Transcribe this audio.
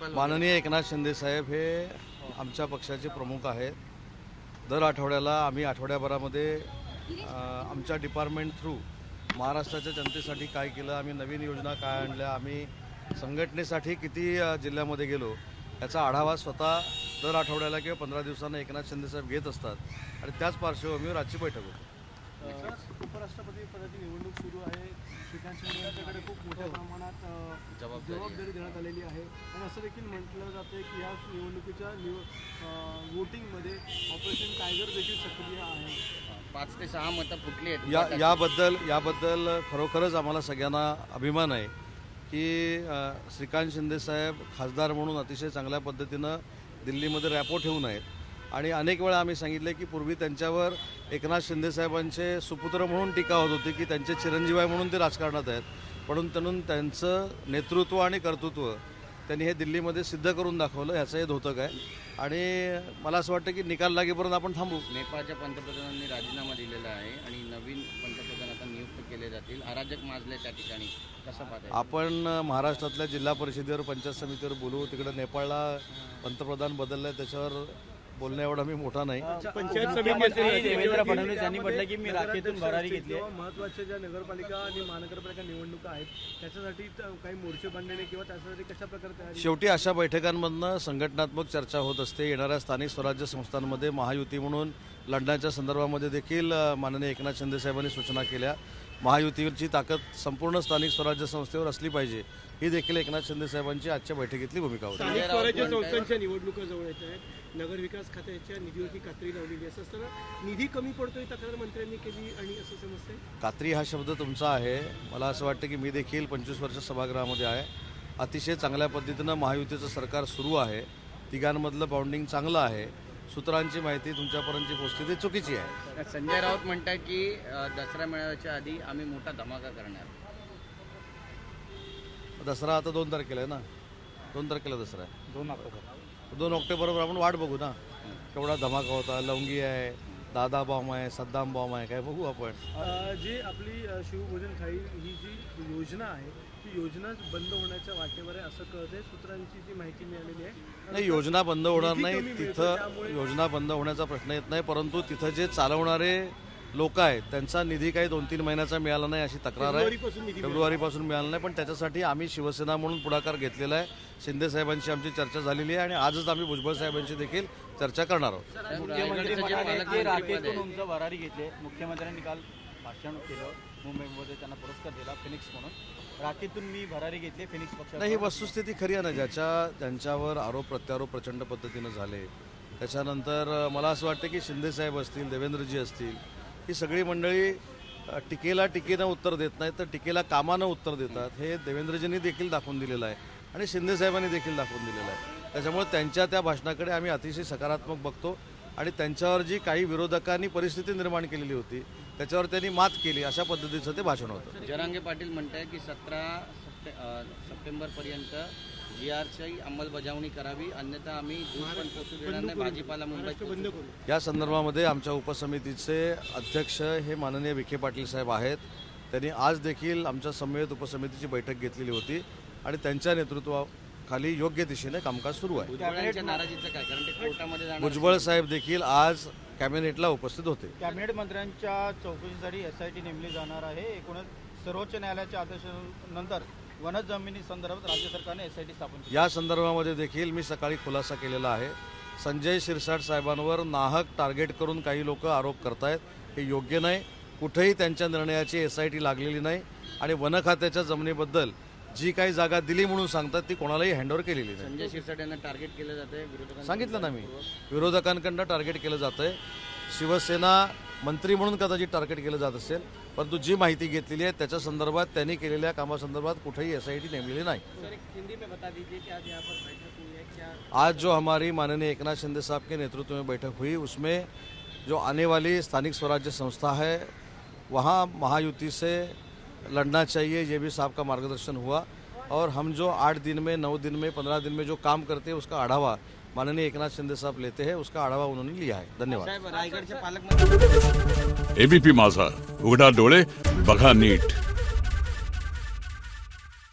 माननीय एकनाथ शिंदे साहेब हे आमच्या पक्षाचे प्रमुख आहेत. दर आठवड्याला आम्ही आठवड्याभरामध्ये आमच्या डिपार्टमेंट थ्रू महाराष्ट्राच्या जनतेसाठी काय केलं आम्ही नवीन योजना काय आणल्या आम्ही संघटनेसाठी किती जिल्ह्यामध्ये गेलो याचा आढावा स्वतः दर आठवड्याला किंवा पंधरा दिवसांना एकनाथ शिंदे साहेब घेत असतात. आणि त्याच पार्श्वभूमीवर आजची बैठक होती. उपराष्ट्रपती पदाची निवडणूक सुरू आहे. श्रीकांत शिंदे यांच्याकडे खूप मोठ्या प्रमाणात जबाबदारी देण्यात आलेली आहे. आणि असं देखील म्हटलं जातं की या निवडणुकीच्या निव वोटिंगमध्ये ऑपरेशन टायगर देखील सक्रिय आहे. पाच ते सहा मतं फुटली आहेत. या याबद्दल याबद्दल खरोखरच आम्हाला सगळ्यांना अभिमान आहे की श्रीकांत शिंदे साहेब खासदार म्हणून अतिशय चांगल्या पद्धतीनं दिल्लीमध्ये रॅपो ठेवून आहेत. आणि अनेक वेळा आम्ही सांगितले की पूर्वी त्यांच्यावर एकनाथ शिंदे साहेबांचे सुपुत्र म्हणून टीका होत होती की त्यांचे चिरंजीव आहे म्हणून ते राजकारणात आहेत. म्हणून त्यांनी त्यांचं नेतृत्व आणि कर्तृत्व त्यांनी हे दिल्लीमध्ये सिद्ध करून दाखवलं ह्याचं हे धोतक आहे. आणि मला असं वाटतं की निकाल लागेपर्यंत आपण थांबू. नेपाळच्या पंतप्रधानांनी राजीनामा दिलेला आहे आणि नवीन पंतप्रधान आता नियुक्त केले जातील. अराजक माजले त्या ठिकाणी. कसं आपण महाराष्ट्रातल्या जिल्हा परिषदेवर पंचायत समितीवर बोलू. तिकडे नेपाळला पंतप्रधान बदललाय त्याच्यावर बोलण्या एवढा मी मोठा नाही. पंचायत मुख्यमंत्री देवेंद्र फडणवीस यांनी म्हटलं की मी राखेतून भरारी घेतली. आहे. महत्त्वाच्या ज्या नगरपालिका आणि महानगरपालिका निवडणुका आहेत त्याच्यासाठी काही मोर्चे बांधणे किंवा त्यासाठी कशा प्रकारे तयारी शेवटी अशा बैठकांमधनं संघटनात्मक चर्चा होत असते. येणाऱ्या स्थानिक स्वराज्य संस्थांमध्ये महायुती म्हणून लढण्याच्या संदर्भामध्ये देखील माननीय एकनाथ शिंदे साहेबांनी सूचना केल्या. महायुतीची ताकद संपूर्ण स्थानिक स्वराज्य संस्थेवर असली पाहिजे ही देखील एकनाथ शिंदे साहेबांची आजच्या बैठकीतली भूमिका होती. स्थानिक स्वराज्य संस्थांच्या निवडणुका जवळ येत आहेत. नगर विकास खात्याच्या निधीवरती कात्री लावलेली. असं असताना निधी कमी पडतोय तक्रार मंत्र्यांनी केली आणि असं समजतंय? कात्री हा शब्द तुमचा आहे. मला असं वाटतं की मी देखील पंचवीस वर्ष सभागृहामध्ये आहे. अतिशय चांगल्या पद्धतीनं महायुतीचं सरकार सुरू आहे. तिघांमधलं बाउंडिंग चांगलं आहे. सूत्रांची माहिती तुमच्यापर्यंतची पोचते ती चुकीची आहे. संजय राऊत म्हणतात की अ, दसरा मेळाव्याच्या आधी आम्ही मोठा धमाका करणार. दसरा आता दोन तारखेला आहे ना? दोन तारखेला दसरा आहे. दोन ऑक्टोबर. दोन ऑक्टोबरवर आपण वाट बघू ना. केवढा धमाका होता लवंगी आहे दादा बॉम्ब आहे सद्दाम बॉम्ब आहे काय बघू आपण. अ, जी आपली अ, शिवभोजन थाळी ही जी योजना आहे ती योजना बंद होण्याच्या वाटेवर आहे असं कळतंय. सूत्रांची जी माहिती मिळालेली आहे. नाही योजना बंद होणार निधी नाही. कमी मिळतो, तिथं त्यामुळे- योजना बंद होण्याचा प्रश्न येत नाही परंतु तिथं जे चालवणारे लोक आहेत त्यांचा निधी काही दोन तीन महिन्याचा मिळाला नाही अशी तक्रार आहे. फेब्रुवारीपासून मिळाला नाही पण त्याच्यासाठी आम्ही शिवसेना म्हणून पुढाकार घेतलेला आहे. शिंदे साहेबांची आमची चर्चा झालेली आहे आणि आजच आम्ही भुजबळ साहेबांची देखील चर्चा करणार आहोत. मुख्यमंत्री भरारी घेतली. मुख्यमंत्र्यांनी काल भाषण केलं. मुंबईमध्ये त्यांना पुरस्कार दिला फिनिक्स म्हणून. राखेतून मी भरारी घेतली फिनिक्स पक्षात नाही ही वस्तुस्थिती खरी आहे ना ज्याच्या त्यांच्यावर आरोप प्रत्यारोप प्रचंड पद्धतीनं झाले. त्याच्यानंतर मला असं वाटतं की शिंदे साहेब असतील देवेंद्रजी असतील ही सगळी मंडळी टीकेला टीकेनं उत्तर देत नाहीत तर टीकेला कामानं उत्तर देतात. हे देवेंद्रजींनी देखील दाखवून दिलेलं आहे. आणि शिंदे साहेबांनी देखील दाखवून दिलेलं आहे. त्याच्यामुळे त्यांच्या त्या भाषणाकडे आम्ही अतिशय सकारात्मक बघतो आणि त्यांच्यावर जी काही विरोधकांनी परिस्थिती निर्माण केलेली होती त्याच्यावर त्यांनी मात केली अशा पद्धतीचं ते भाषण होतं. जरांगे पाटील म्हणताय की सतरा सप्टे सप्टेंबर पर्यंत जी आरची अंमलबजावणी करावी अन्यथा आम्ही नाही भाजीपाला मुंबईत पोचू. या संदर्भामध्ये आमच्या उपसमितीचे अध्यक्ष हे माननीय विखे पाटील साहेब आहेत. त्यांनी आज देखील आमच्या समवेत उपसमितीची बैठक घेतलेली होती. आणि त्यांच्या नेतृत्वाखाली योग्य दिशेने कामकाज सुरू आहे. भुजबळांच्या नाराजीचं काय? कारण ते कोर्टामध्ये जाणार भुजबळ साहेब देखील आज कॅबिनेटला उपस्थित होते. कॅबिनेट मंत्र्यांच्या चौकशीसाठी एस आय टी नेमली जाणार आहे. एकूणच सर्वोच्च न्यायालयाच्या आदेशानंतर वनज जमिनी संदर्भात राज्य सरकारने एस आय टी स्थापन केली. या संदर्भामध्ये देखील मी सकाळी खुलासा केलेला आहे. संजय शिरसाट साहेबांवर नाहक टार्गेट करून काही लोक आरोप करतायत. हे योग्य नाही. कुठेही त्यांच्या निर्णयाची एस आय टी लागलेली नाही. आणि वन खात्याच्या जमिनीबद्दल जी काही जागा दिली म्हणून सांगतात ती कोणालाही हँडओव्हर केलेली नाही. संजय शिरसाट यांना टार्गेट केलं जातंय विरोधकांना सांगितलं ना मी. विरोधकांकडनं टार्गेट केलं जातं आहे शिवसेना मंत्री म्हणून कदाचित टार्गेट केलं जात असेल परंतु जी माहिती घेतलेली आहे त्याच्या संदर्भात त्यांनी केलेल्या कामासंदर्भात कुठेही एस आय टी नेमलेली नाही. हिंदी में बता दीजिए कि आज यहाँ पर बैठक हुई है क्या आज जो हमारी माननीय एकनाथ शिंदे साहब के नेतृत्व में बैठक हुई उसमें जो आने वाली स्थानिक स्वराज्य संस्था है वहाँ महायुति से लड़ना चाहिए ये भी साहब का मार्गदर्शन हुआ। और हम जो आठ दिन में नौ दिन में पंद्रह दिन में जो काम करते हैं उसका आढ़ावा माननीय एकनाथ शिंदे साहब लेते हैं उसका आढ़ावा उन्होंने लिया है। धन्यवाद। साहेब रायगडचे पालकमंत्री एबीपी माझा उघडा डोळे बघा नीट।